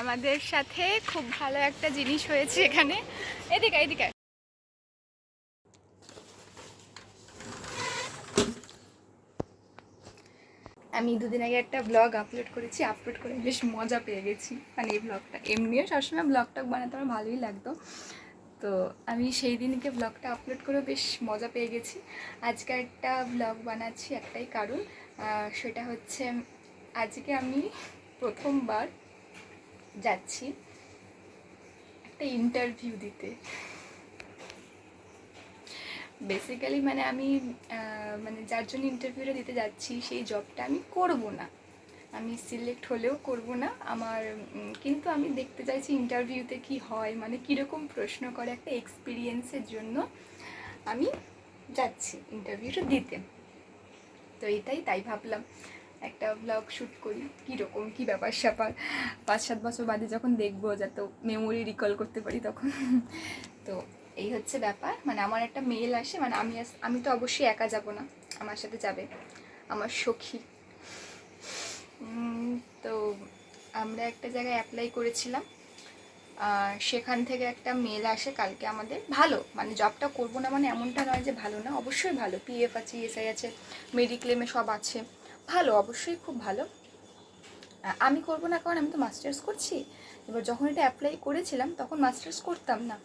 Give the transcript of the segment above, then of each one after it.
আমাদের সাথে খুব ভালো একটা জিনিস হয়েছে এখানে। এদিকে এদিকে। আমি দুদিন আগে একটা ব্লগ আপলোড করেছি আপলোড করে বেশ মজা পেয়ে গেছি। মানে এই ব্লগটা এমনিও সবসময় ব্লগটা বানাতে আমার ভালোই লাগতো। তো আমি সেই দিনকে ব্লগটা আপলোড করে বেশ মজা পেয়ে গেছি। আজকে একটা ব্লগ বানাচ্ছি একটাই কারণ সেটা হচ্ছে, আজকে আমি প্রথমবার যাচ্ছি। একটা ইন্টারভিউ দিতে। বেসিক্যালি মানে আমি মানে যার জন্য ইন্টারভিউটা দিতে যাচ্ছি, সেই জবটা আমি করব না। আমি সিলেক্ট হলেও করব না। আমার কিন্তু আমি দেখতে চাইছি ইন্টারভিউতে কি হয় মানে কীরকম প্রশ্ন করে, একটা এক্সপিরিয়েন্সের জন্য আমি যাচ্ছি ইন্টারভিউটা দিতে। তো এটাই তাই ভাবলাম। একটা ব্লগ শ্যুট করি কীরকম কী ব্যাপার স্যাপার। পাঁচ সাত বছর বাদে যখন দেখব, যাতে মেমোরি রিকল করতে পারি তখন। তো এই হচ্ছে ব্যাপার। মানে আমার একটা মেল আসে মানে আমি আমি তো অবশ্যই একা যাব না, আমার সাথে যাবে। আমার সখী। তো আমরা একটা জায়গায় অ্যাপ্লাই করেছিলাম। সেখান থেকে একটা মেল আসে কালকে আমাদের। ভালো মানে জবটা করব না মানে এমনটা নয় যে ভালো না, অবশ্যই ভালো। পিএফ আছে ইএসআই আছে মেডিক্লেমে সব আছে। ভালো, অবশ্যই খুব ভালো। আমি করব না কারণ আমি তো মাস্টার্স করছি। এবার যখন এটা অ্যাপ্লাই করেছিলাম, তখন মাস্টার্স করতাম না।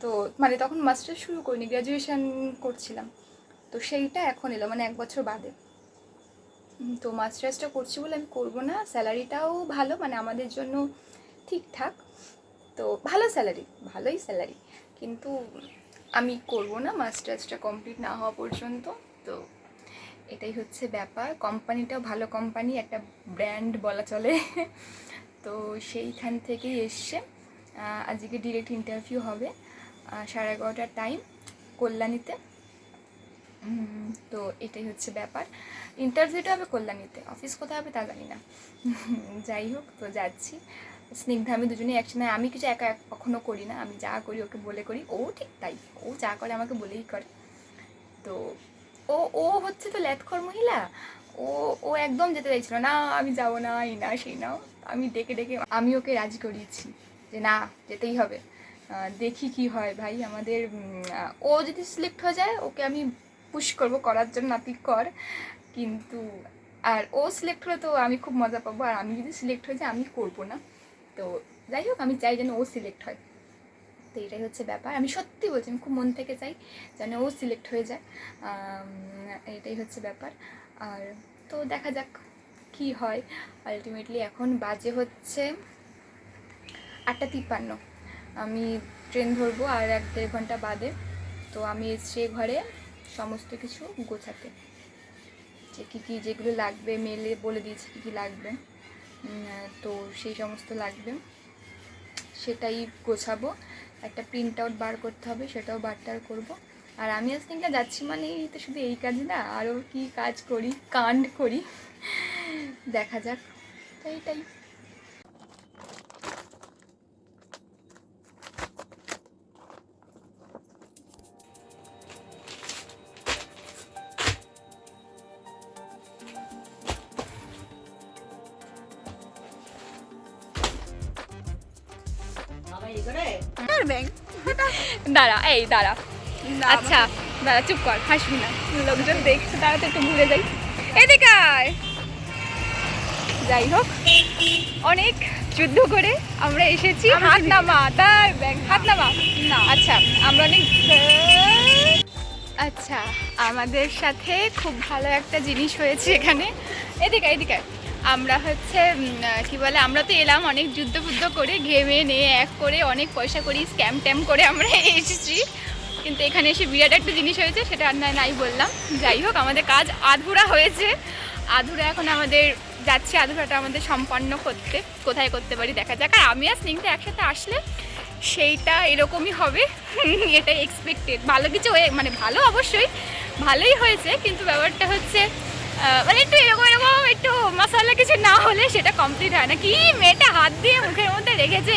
তো মানে তখন মাস্টার্স শুরু করিনি গ্র্যাজুয়েশান করছিলাম। তো সেইটা এখন এলো মানে এক বছর বাদে। তো মাস্টার্সটা করছি বলে আমি করব না। স্যালারিটাও ভালো মানে আমাদের জন্য ঠিকঠাক। তো ভালো স্যালারি, ভালোই স্যালারি। কিন্তু আমি করব না, মাস্টার্সটা কমপ্লিট না হওয়া পর্যন্ত। তো এটাই হচ্ছে ব্যাপার। কোম্পানিটাও ভালো কোম্পানি, একটা ব্র্যান্ড বলা চলে। তো সেইখান থেকেই এসছে। আজকে ডিরেক্ট ইন্টারভিউ হবে। সাড়ে এগারোটার টাইম কল্যাণীতে। তো এটাই হচ্ছে ব্যাপার। ইন্টারভিউটা হবে কল্যাণীতে। অফিস কোথায় হবে তা জানি না। যাই হোক, তো যাচ্ছি। স্নিগ্ধা, আমি দুজনেই একসাথে। আমি কিছু একা এক- কখনো করি না। আমি যা করি ওকে বলে করি। ও ঠিক তাই। ও যা করে আমাকে বলেই করে। তো ও ও হচ্ছে তো ল্যাথখর মহিলা? ও ও একদম যেতে চাইছিল না, আমি যাব না, এই না, সেই না। আমি ডেকে ডেকে, আমি ওকে রাজি করিয়েছি যে না, যেতেই হবে। দেখি কি হয় ভাই, আমাদের ও যদি সিলেক্ট হয়ে যায়, ওকে আমি পুশ করব, করার জন্য নাতি কর। কিন্তু, আর ও সিলেক্ট হলে তো আমি খুব মজা পাবো, আর আমি যদি সিলেক্ট হয়ে যাই, আমি করব না। তো যাই হোক, আমি চাই যেন ও সিলেক্ট হয়। তো এটাই হচ্ছে ব্যাপার। আমি সত্যি বলছি, আমি খুব মন থেকে চাই যেন ও সিলেক্ট হয়ে যায়। এটাই হচ্ছে ব্যাপার। আর তো দেখা যাক কি হয়। আলটিমেটলি এখন বাজে হচ্ছে আটটা তিপ্পান্ন। আমি ট্রেন ধরবো আর এক দেড় ঘণ্টা বাদে তো আমি এসছি ঘরে সমস্ত কিছু গোছাতে। যে কী কী যেগুলো লাগবে মেলে বলে দিয়েছি কী কী লাগবে। তো সেই সমস্ত লাগবে। সেটাই গোছাবো। একটা প্রিন্ট আউট বার করতে হবে, সেটাও বারটার করব। আর আমি আজকে যাচ্ছি মানে এই তো শুধু এই কাজ না, আরও কি কাজ করি, কাণ্ড করি। দেখা যাক। তাই এইটাই দাঁড়া এই দাঁড়া। আচ্ছা দাঁড়া চুপ কর হাসবি না। লোকজন দেখছে তারা তো একটু ঘুরে যাই। এদিকে আয়। যাই হোক অনেক যুদ্ধ করে আমরা এসেছি হাত নামা তার ব্যাগ হাত নামা। না। আচ্ছা আমরা অনেক আচ্ছা আমাদের সাথে খুব ভালো একটা জিনিস হয়েছে এখানে। এদিকে এদিকে। আমরা হচ্ছে কি বলে, আমরা তো এলাম অনেক যুদ্ধ ফুদ্ধ করে ঘেমে নিয়ে এক করে অনেক পয়সা করি স্ক্যাম ট্যাম করে আমরা এসেছি। কিন্তু এখানে এসে বিরাট একটা জিনিস হয়েছে, সেটা আর নাই বললাম। যাই হোক, আমাদের কাজ আধুরা হয়েছে। আধুরা এখন আমাদের যাচ্ছে, আধুরাটা আমাদের সম্পন্ন করতে, কোথায় করতে পারি দেখা যাক। আর আমি আর স্নিগ্ধা একসাথে আসলে সেইটা এরকমই হবে, এটা এক্সপেক্টেড ভালো কিছু হয়ে মানে ভালো অবশ্যই, ভালোই হয়েছে, কিন্তু ব্যাপারটা হচ্ছে মানে একটু এরকম এরকম একটু মশালা কিছু না হলে সেটা কমপ্লিট হয় না। কি মেয়েটা হাত দিয়ে মুখের মধ্যে রেখেছে?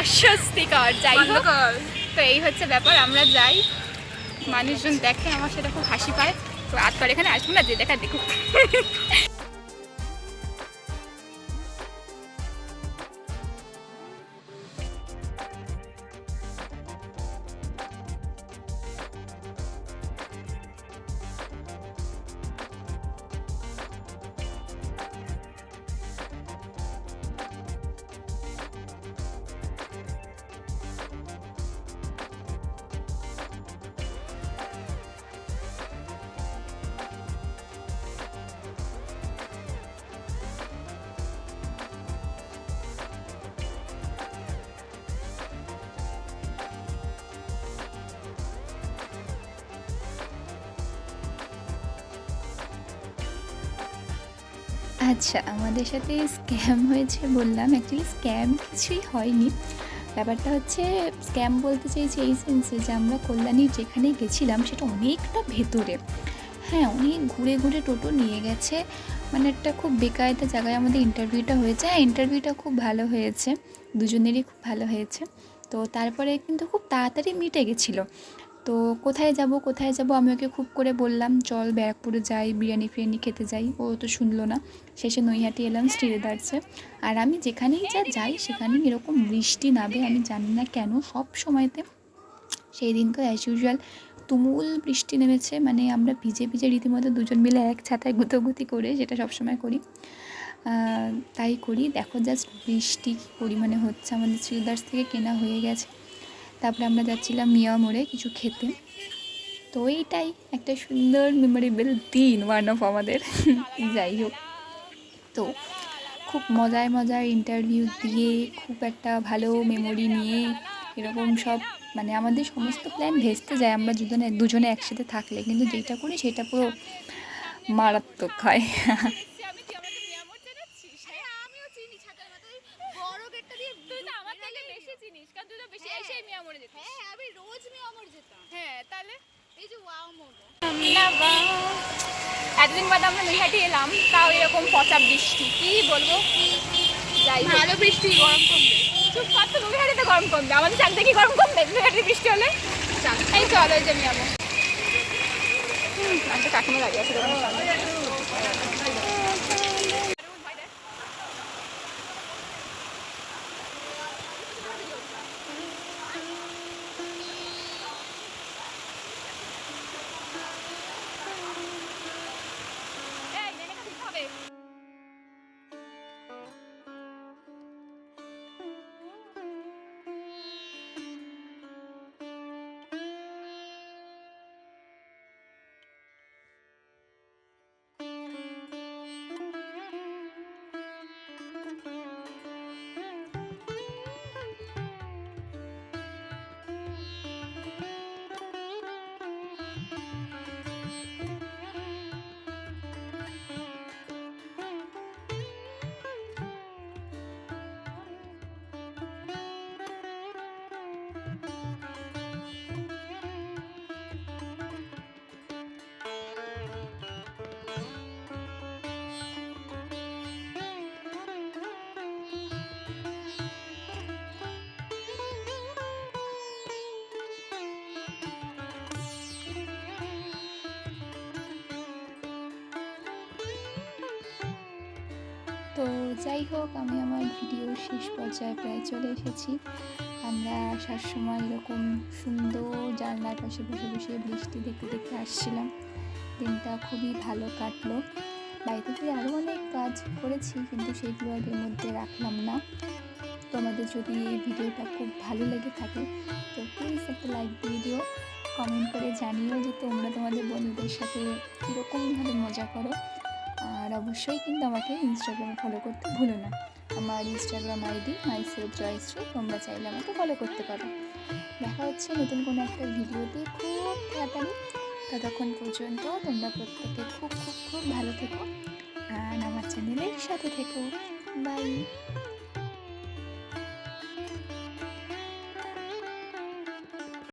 অস্বস্তিকর। যাই হোক তো এই হচ্ছে ব্যাপার আমরা যাই। মানুষজন দেখে আমার সেটা খুব হাসি পায়। তো আর এখানে আসব না যে দেখা দেখুক। আচ্ছা আমাদের সাথে স্ক্যাম হয়েছে বললাম। অ্যাকচুয়ালি স্ক্যাম কিছুই হয়নি। ব্যাপারটা হচ্ছে স্ক্যাম বলতে চাইছি এই সেন্সে যে আমরা কল্যাণীর যেখানে গেছিলাম, সেটা অনেকটা ভেতরে। হ্যাঁ অনেক ঘুরে ঘুরে টোটো নিয়ে গেছে। মানে একটা খুব বেকায়দা জায়গায় আমাদের ইন্টারভিউটা হয়েছে। হ্যাঁ ইন্টারভিউটা খুব ভালো হয়েছে। দুজনেরই খুব ভালো হয়েছে। তো তারপরে কিন্তু খুব তাড়াতাড়ি মিটে গেছিল। তো কোথায় যাব কোথায় যাব আমি ওকে খুব করে বললাম, চল ব্যারাকপুরে যাই, বিরিয়ানি ফিরিয়ানি খেতে যাই। ও তো শুনলো না। শেষে নৈহাটি এলাম স্টিলেদার্সে আর আমি যেখানেই যা যাই, সেখানেই এরকম বৃষ্টি নামে, আমি জানি না কেন, সব সময়তে সেই দিনকে অ্যাজ ইউজুয়াল তুমুল বৃষ্টি নেমেছে। মানে আমরা ভিজে ভিজে রীতিমতো দুজন মিলে এক ছাতায় গুতোগুতি করে যেটা সবসময় করি। তাই করি। দেখো জাস্ট বৃষ্টি কী পরিমাণে হচ্ছে। আমাদের শ্রীদার্স থেকে কেনা হয়ে গেছে। তারপরে আমরা যাচ্ছিলাম মিয়া মোড়ে কিছু খেতে। তো এইটাই একটা সুন্দর মেমোরেবল দিন ওয়ান অফ আমাদের। যাই হোক। তো খুব মজায় মজার ইন্টারভিউ দিয়ে, খুব একটা ভালো মেমোরি নিয়ে, এরকম সব মানে আমাদের সমস্ত প্ল্যান ভেস্তে যায়। আমরা দুজনে দুজনে একসাথে থাকলে, কিন্তু যেটা করি সেটা পুরো মারাত্মক হয় আমি কি আমাকে মিয়ামর চেনাচ্ছিস হ্যাঁ আমিও চিনি ছাতার মাথায় বড় গেটটা দিয়ে তুই তো আমার থেকে বেশি চিনিস বেশি হ্যাঁ। এসেই মিয়ামরে যেতিস হ্যাঁ আমি রোজ মিয়ামর যেতাম। হ্যাঁ তাহলে? এই যে ওয়াও মোমো এতদিন বাদে আমরা নৈহাটি এলাম তাও এরকম পচা বৃষ্টি। কি বলব? যাই। ভালো বৃষ্টি গরম কমবে। চুপ কর তো নৈহাটিতে গরম কমবে। আমাদের চাক দেখি গরম কমবে নৈহাটি বৃষ্টি হলে? এই চলো এই যে মিয়ামো কাকিমা দাঁড়িয়ে আছে তো যাই হোক, আমি আমার ভিডিওর শেষ পর্যায়ে প্রায় চলে এসেছি। আমরা আসার সময় এরকম সুন্দর জানলার পাশে বসে বসে বৃষ্টি দেখতে দেখতে আসছিলাম। দিনটা খুবই ভালো কাটলো। বাড়িতে ফিরে আরও অনেক কাজ করেছি, কিন্তু সেইগুলো আর এর মধ্যে রাখলাম না। তোমাদের যদি এই ভিডিওটা খুব ভালো লেগে থাকে, তো প্লিজ একটা লাইক দিয়ে দিও। কমেন্ট করে জানিও যে তোমরা তোমাদের বন্ধুদের সাথে কীরকমভাবে মজা করো। আর অবশ্যই কিন্তু আমাকে ইনস্টাগ্রামে ফলো করতে ভুলো না। আমার ইনস্টাগ্রাম আইডি মাইসেল জয়শ্রী তোমরা চাইলে আমাকে ফলো করতে পারো। দেখা হচ্ছে নতুন কোনো একটা ভিডিওতে খুব তাড়াতাড়ি। ততক্ষণ পর্যন্ত তোমরা প্রত্যেকে খুব খুব খুব ভালো থেকো। আর আমার চ্যানেলের সাথে থেকো। বাই